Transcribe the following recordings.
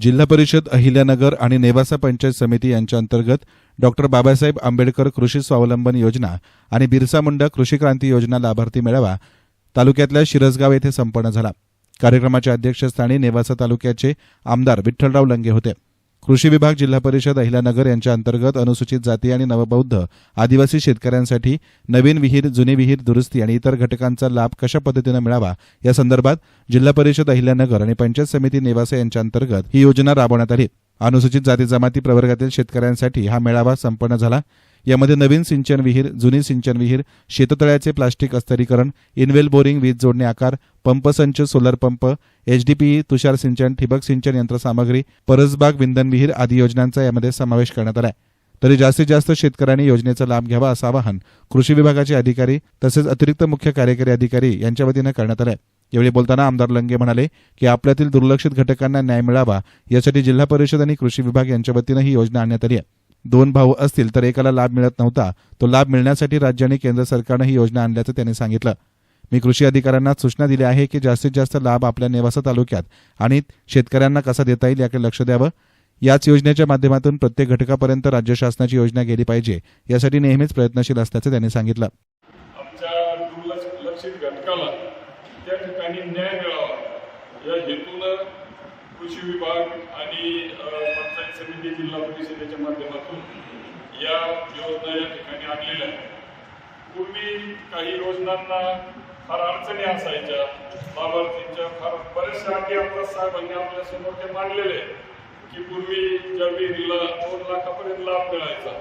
जिल्हा परिषद अहिल्यानगर आणि नेवासा पंचायत समिती यांच्या अंतर्गत डॉक्टर बाबासाहेब आंबेडकर कृषी स्वावलंबन योजना आणि बिरसा मुंडा कृषी क्रांती योजना लाभार्थी मेळावा तालुक्यातल्या शिरसगाव येथे संपन्न झाला. कार्यक्रमाच्या अध्यक्षस्थानी नेवासा तालुक्याचे आमदार विठ्ठलराव लंगे होते. कृषी विभाग जिल्हा परिषद अहिल्यानगर यांच्या अंतर्गत अनुसूचित जाती आणि नवबौद्ध आदिवासी शेतकऱ्यांसाठी नवीन विहीर जुनी विहीर दुरुस्ती आणि इतर घटकांचा लाभ कशा पद्धतीनं मिळावा? या संदर्भात जिल्हा परिषद अहिल्यानगर आणि पंचायत समिती नेवासे यांच्या अंतर्गत ही योजना राबवण्यात आली. अनुसूचित जाती जमाती प्रवर्गातील शेतकऱ्यांसाठी हा मेळावा संपन्न झाला. यामध्ये नवीन सिंचन विहीर जुनी सिंचन विहीर शेततळ्याचे प्लास्टिक अस्तरीकरण इनवेल बोरिंग वीज जोडणी आकार पंपसंच सोलर पंप एचडीपीई तुषार सिंचन ठिबक सिंचन यंत्रसामग्री परसबाग विंधन विहीर आदी योजनांचा यामध्ये समावेश करण्यात आला तरी जास्तीत जास्त शेतकऱ्यांनी योजनेचा लाभ घ्यावा असं आवाहन कृषी विभागाचे अधिकारी तसेच अतिरिक्त मुख्य कार्यकारी अधिकारी यांच्या वतीनं करण्यात आलं यावेळी बोलताना आमदार लंगे म्हणाले की आपल्यातील दुर्लक्षित घटकांना न्याय मिळावा यासाठी जिल्हा परिषद आणि कृषी विभाग यांच्या वतीनं ही योजना आणण्यात आली आहे. दोन भाऊ असतील तर एकाला लाभ मिळत नव्हता. तो लाभ मिळण्यासाठी राज्य आणि केंद्र सरकारनं ही योजना आणल्याचं त्यांनी सांगितलं. मी कृषी अधिकाऱ्यांना सूचना दिल्या आहे की जास्तीत जास्त लाभ आपल्या नेवासा तालुक्यात आणि शेतकऱ्यांना कसा देता येईल याकडे लक्ष द्यावं. याच योजनेच्या माध्यमातून प्रत्येक घटकापर्यंत राज्य शासनाची योजना गेली पाहिजे. यासाठी नेहमीच प्रयत्नशील असल्याचं त्यांनी सांगितलं. आमच्या घटकाला त्या ठिकाणी न्याय मिळावा. या हेतून कृषी विभाग आणि जिल्हा परिषदेच्या माध्यमातून या योजना या ठिकाणी आणलेल्या आहेत. पूर्वी काही योजनांना फार अडचणी असायच्या. लाभार्थींच्या फार बऱ्याचशा अटी आपल्या साहेबांनी आपल्यासमोर ते मांडलेले आहेत की पूर्वी ज्या विहिरीला दोन लाखापर्यंत लाभ मिळायचा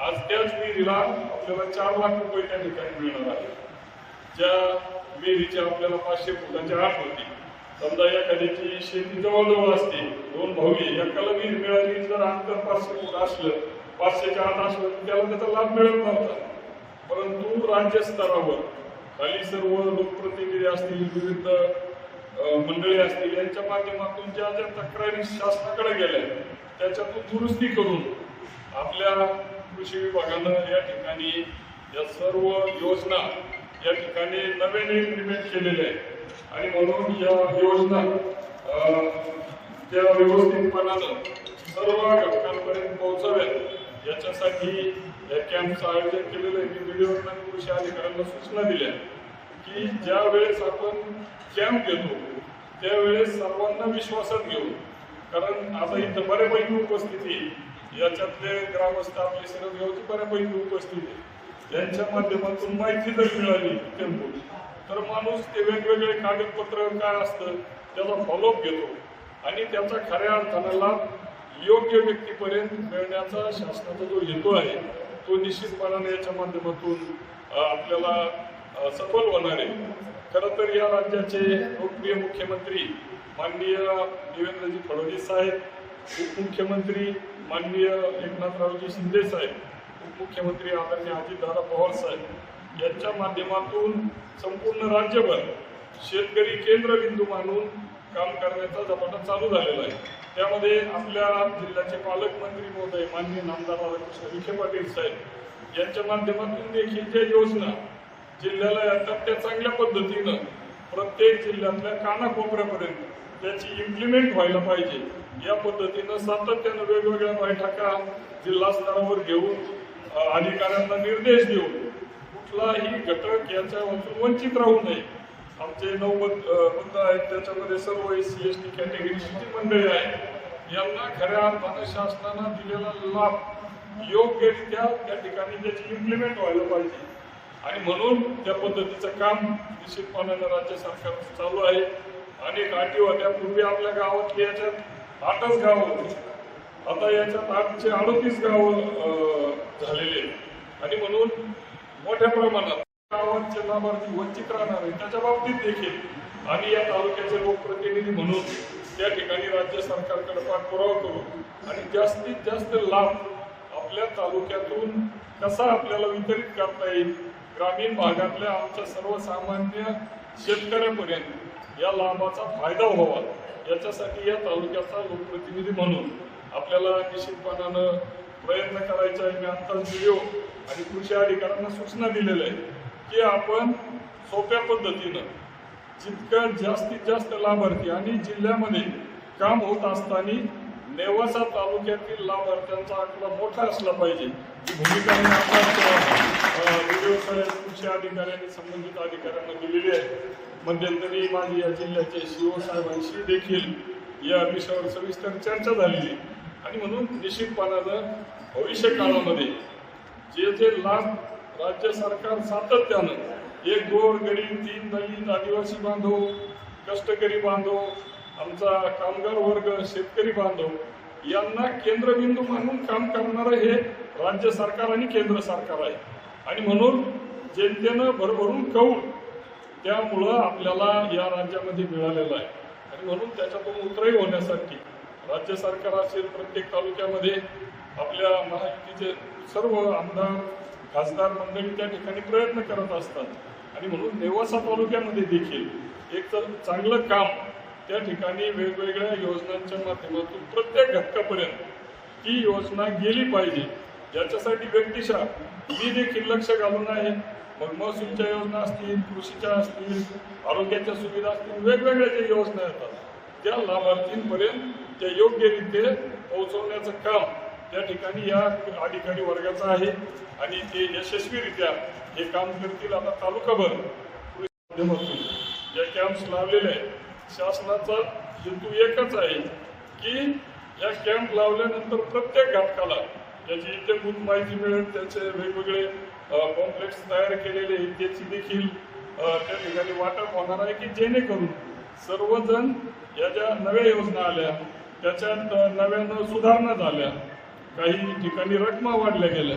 आज त्याच विहिरीला आपल्याला चार लाख रुपये त्या ठिकाणी मिळणार आहे ज्या विहिरीच्या आपल्याला पाचशे फुटाची आठ होती समजा एखाद्याची शेती जवळजवळ असते. दोन भाऊ एकाला वीज मिळाली जर अंतर पाचशे फूट असलं. पाचशेच्या आत असलं तर त्याला त्याचा लाभ मिळत नव्हता. परंतु राज्यस्तरावर खाली सर्व लोकप्रतिनिधी असतील विविध मंडळी असतील यांच्या माध्यमातून ज्या ज्या तक्रारी शासनाकडे गेल्या त्याच्यातून दुरुस्ती करून आपल्या कृषी विभागानं या ठिकाणी या सर्व योजना या ठिकाणी नव्याने इम्प्लिमेंट केलेल्या आहेत. आणि म्हणून या योजना त्या व्यवस्थितपणानं सर्व घटकांपर्यंत पोहोचाव्यात. याच्यासाठी या कॅम्पचं आयोजन केलेलं आहे. की व्हिडिओ कृषी अधिकाऱ्यांना सूचना दिल्या की ज्या वेळेस आपण कॅम्प घेतो त्यावेळेस सर्वांना विश्वासात घेऊ कारण आता इथं बऱ्यापैकी उपस्थिती याच्यातले ग्रामस्थ आपले सर्व शिरसगावची बऱ्यापैकी उपस्थिती आहे. माध्यमातून माहिती जर मिळाली टेम्पो तर माणूस ते वेगवेगळे कागदपत्र काय असतं त्याचा फॉलोअप घेतो. आणि त्याचा खऱ्या अर्थानं लाभ योग्य व्यक्तीपर्यंत मिळण्याचा शासनाचा जो हेतू आहे तो निश्चितपणाने याच्या माध्यमातून आपल्याला सफल होणार आहे. खरं तर या राज्याचे लोकप्रिय मुख्यमंत्री माननीय देवेंद्रजी फडणवीस साहेब उपमुख्यमंत्री माननीय एकनाथरावजी शिंदे साहेब उपमुख्यमंत्री आदरणीय अजितदादा पवार साहेब यांच्या माध्यमातून संपूर्ण राज्यभर शेतकरी केंद्रबिंदू मानून काम करण्याचा झपाटा चालू झालेला आहे. त्यामध्ये आपल्या जिल्ह्याचे पालकमंत्री महोदय माननीय नामदार राधाकृष्ण विखे पाटील साहेब यांच्या माध्यमातून देखील ज्या योजना जिल्ह्याला येतात त्या चांगल्या पद्धतीनं प्रत्येक जिल्ह्यातल्या कानाकोपऱ्यापर्यंत त्याची इम्प्लिमेंट व्हायला पाहिजे. या पद्धतीनं सातत्यानं वेगवेगळ्या बैठका जिल्हा स्तरावर घेऊन अधिकाऱ्यांना निर्देश देऊन कुठलाही घटक याच्यापासून वंचित राहू नये. आमचे नऊ मुद्द आहेत त्याच्यामध्ये सर्व एस सी एस टी कॅटेगरीची जी मंडळी आहेत. यांना खऱ्या अर्थानं शासनानं दिलेला लाभ योग्यरित्या त्या ठिकाणी त्याची इम्प्लिमेंट व्हायला पाहिजे. आणि म्हणून त्या पद्धतीचं काम निश्चितपणानं राज्य सरकार चालू आहे. अनेक अटी होत्या पूर्वी आपल्या गावात याच्यात आठच गावं होती. आता याच्यात आठशे अडतीस गावं झालेले आणि म्हणून मोठ्या प्रमाणात गावांचे लाभार्थी वंचित राहणार आहे त्याच्या बाबतीत देखील आम्ही या तालुक्याचे लोकप्रतिनिधी म्हणून त्या ठिकाणी राज्य सरकारकडे पाठपुरावा करू आणि जास्तीत जास्त लाभ आपल्या तालुक्यातून कसा आपल्याला वितरित करता येईल ग्रामीण भागातल्या आमच्या सर्वसामान्य शेतकऱ्यापर्यंत या लाभाचा फायदा व्हावा याच्यासाठी या तालुक्याचा लोकप्रतिनिधी म्हणून आपल्याला निश्चितपणानं प्रयत्न करायचा आहे मी आत्ताच व्हिडिओ आणि कृषी अधिकाऱ्यांना सूचना दिलेल्या आहेत की आपण सोप्या पद्धतीनं जितकं जास्तीत जास्त लाभार्थी आणि जिल्ह्यामध्ये काम होत असताना नेवासा तालुक्यातील लाभार्थ्यांचा आकडा मोठा असला पाहिजे ही भूमिका मी आपल्याच कृषी अधिकाऱ्यांनी संबंधित अधिकाऱ्यांना दिलेली आहे मध्यंतरी माझी या जिल्ह्याचे सीओ साहेबांशी देखील या विषयावर सविस्तर चर्चा झालेली आहे. आणि म्हणून निश्चितपणानं भविष्य काळामध्ये जे जे लाभ राज्य सरकार सातत्यानं एक गोर गरीब तीन दलित आदिवासी बांधव कष्टकरी बांधव आमचा कामगार वर्ग शेतकरी बांधव यांना केंद्रबिंदू मानून काम करणारं हे राज्य सरकार आणि केंद्र सरकार आहे. आणि म्हणून जनतेनं भरभरून कौल त्यामुळं आपल्याला या राज्यामध्ये मिळालेलं आहे. आणि म्हणून त्याच्यातून उतराई होण्यासाठी राज्य सरकार असेल प्रत्येक तालुक्यामध्ये आपल्या महायुतीचे सर्व आमदार खासदार मंडळी त्या ठिकाणी प्रयत्न करत असतात. आणि म्हणून नेवासा तालुक्यामध्ये देखील एक तर चांगलं काम त्या ठिकाणी वेगवेगळ्या योजनांच्या माध्यमातून प्रत्येक घटकापर्यंत ती योजना गेली पाहिजे. ज्याच्यासाठी व्यक्तिशा मी देखील लक्ष घालून आहे. मग महसूलच्या योजना असतील कृषीच्या असतील आरोग्याच्या सुविधा असतील वेगवेगळ्या ज्या योजना येतात त्या लाभार्थींपर्यंत त्या योग्यरीत्या पोहोचवण्याचं काम त्या ठिकाणी या अधिकारी वर्गाचं आहे. आणि ते यशस्वीरित्या हे काम करतील. आता तालुकाभर माध्यमातून या कॅम्प्स लावलेले आहेत. शासनाचा हेतू एकच आहे की या कॅम्प लावल्यानंतर प्रत्येक घटकाला त्याची इत्यंभूत माहिती मिळेल त्याचे वेगवेगळे कॉम्प्लेक्स तयार केलेले आहेत त्याची देखील त्या ठिकाणी वाटप होणार आहे की जेणेकरून सर्वजण या ज्या नव्या योजना आल्या त्याच्यात नव्यानं सुधारणा झाल्या. काही ठिकाणी रकमा वाढल्या गेल्या.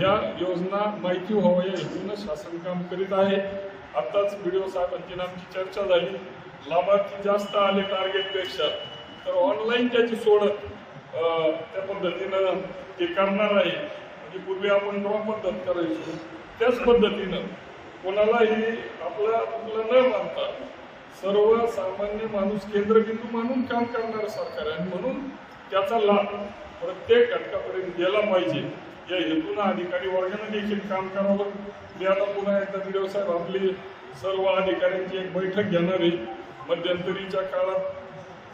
या योजना माहिती व्हावं या हेतूनं शासन काम करीत आहे. आत्ताच व्हिडिओ साहेबांची आमची चर्चा झाली. लाभार्थी जास्त आले टार्गेटपेक्षा तर ऑनलाईन त्याची सोडत त्या पद्धतीनं ते करणार आहे. म्हणजे पूर्वी आपण ड्रॉ पद्धत करायचो. त्याच पद्धतीनं कोणालाही आपला आपलं न मानता सर्वसामान्य माणूस केंद्रबिंदू मानून काम करणारं सरकार आहे. आणि म्हणून त्याचा लाभ प्रत्येक घटकापर्यंत गेला पाहिजे. या हेतून अधिकारी वर्गाने देखील काम करावं. मी आता पुन्हा एकदा व्हिडिओ साहेब आपली सर्व अधिकाऱ्यांची एक बैठक घेणार आहे. मध्यंतरीच्या काळात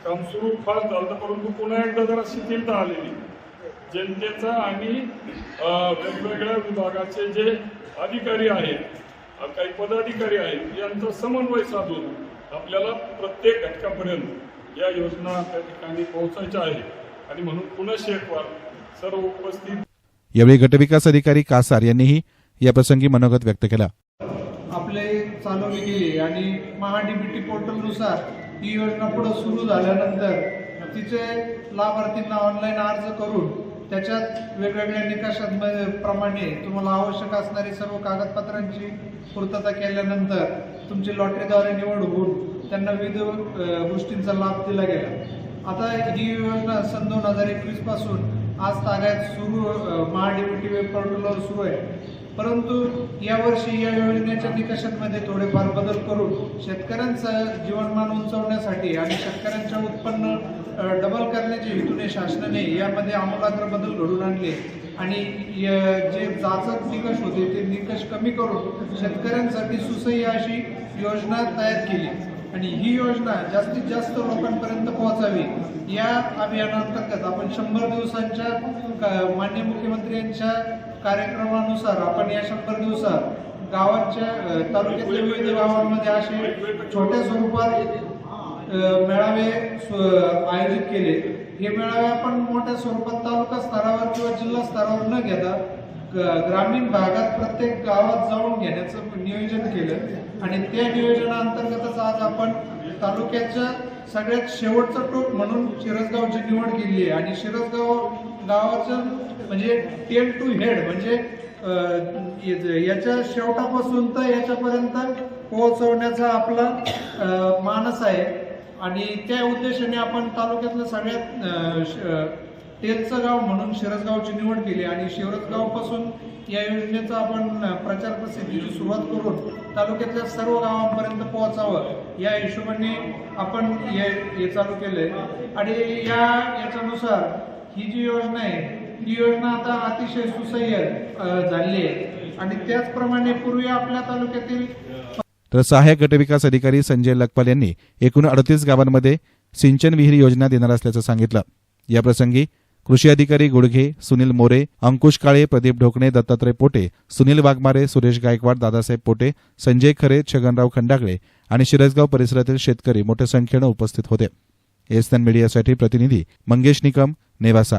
काम सुरू फास्ट झालं परंतु पुन्हा एकदा जरा शिथिलता आलेली. जनतेचा आणि वेगवेगळ्या विभागाचे जे अधिकारी आहेत काही पदाधिकारी आहेत यांचा समन्वय साधून आपल्याला प्रत्येक घटकापर्यंत या योजना त्या ठिकाणी पोहोचायच्या आहेत. आणि म्हणून पुन्हा एकवार सर्व उपस्थित यावेळी गटविकास अधिकारी कासार यांनीही याप्रसंगी मनोगत व्यक्त केलं. आपले चालवली गेली आणि महाडीबीटी पोर्टलनुसार ही योजना पुढे सुरू झाल्यानंतर तिचे लाभार्थींना ऑनलाईन अर्ज करून त्याच्यात वेगवेगळ्या निकषांमध्ये प्रमाणे तुम्हाला आवश्यक असणारी सर्व कागदपत्रांची पूर्तता केल्यानंतर तुमची लॉटरीद्वारे निवड होऊन त्यांना विविध गोष्टींचा लाभ दिला गेला. आता ही योजना सन दोन हजार एकवीसपासून आज तागायत सुरू महाडीबीटी वेब पोर्टलवर सुरू आहे. परंतु यावर्षी या योजनेच्या निकषांमध्ये थोडेफार बदल करून शेतकऱ्यांचं जीवनमान उंचवण्यासाठी आणि शेतकऱ्यांच्या उत्पन्न डबल करण्याच्या हेतूने शासनाने यामध्ये आमूलाग्र बदल घडून आणले. आणि जे जाचक निकष होते ते निकष कमी करून शेतकऱ्यांसाठी सुसह्य अशी योजना तयार केली. आणि ही योजना जास्तीत जास्त लोकांपर्यंत पोहोचावी या अभियानांतर्गत आपण शंभर दिवसांच्या क- माननीय मुख्यमंत्री यांच्या कार्यक्रमानुसार आपण या शंभर दिवसात गावाच्या तालुक्यातल्या विविध गावांमध्ये असे छोट्या स्वरूपात मेळावे आयोजित केले. हे मेळावे आपण मोठ्या स्वरूपात तालुका स्तरावर किंवा जिल्हा स्तरावर न घेता ग्रामीण भागात प्रत्येक गावात जाऊन घेण्याचं नियोजन केलं. आणि त्या नियोजनाअंतर्गतच आज आपण तालुक्याच्या सगळ्यात शेवटचं टोक म्हणून शिरसगावची निवड केली आहे. आणि शिरसगाव गावाचं म्हणजे टेल टू हेड म्हणजे याच्या शेवटापासून तर याच्यापर्यंत पोहोचवण्याचा आपला मानस आहे. आणि त्या उद्देशाने आपण तालुक्यातलं सगळ्यात श- तेलचं गाव म्हणून शिरसगावची निवड केली आणि शिरसगावपासून या योजनेचा आपण प्रचार प्रसिद्धीची सुरुवात करून तालुक्यातल्या सर्व गावांपर्यंत पोहोचावं या हिशोबाने आपण हे हे चालू केलंय. आणि या याच्यानुसार ही जी योजना आहे ही योजना आता अतिशय सुसह्य झाली झालेली आहे. आणि त्याचप्रमाणे पूर्वी आपल्या तालुक्यातील तर सहाय्यक गटविकास अधिकारी संजय लखपाल यांनी एकूण अडतीस गावांमध्ये सिंचन विहीर योजना देणार असल्याचं सांगितलं. याप्रसंगी कृषी अधिकारी गुडघे सुनील मोरे अंकुश काळे प्रदीप ढोकणे दत्तात्रय पोटे सुनील वाघमारे सुरेश गायकवाड दादासाहेब पोटे संजय खरे छगनराव खंडागळे आणि शिरसगाव परिसरातील शेतकरी मोठ्या संख्येनं उपस्थित होते. एसएन मीडियासाठी प्रतिनिधी मंगेश निकम नेवासा.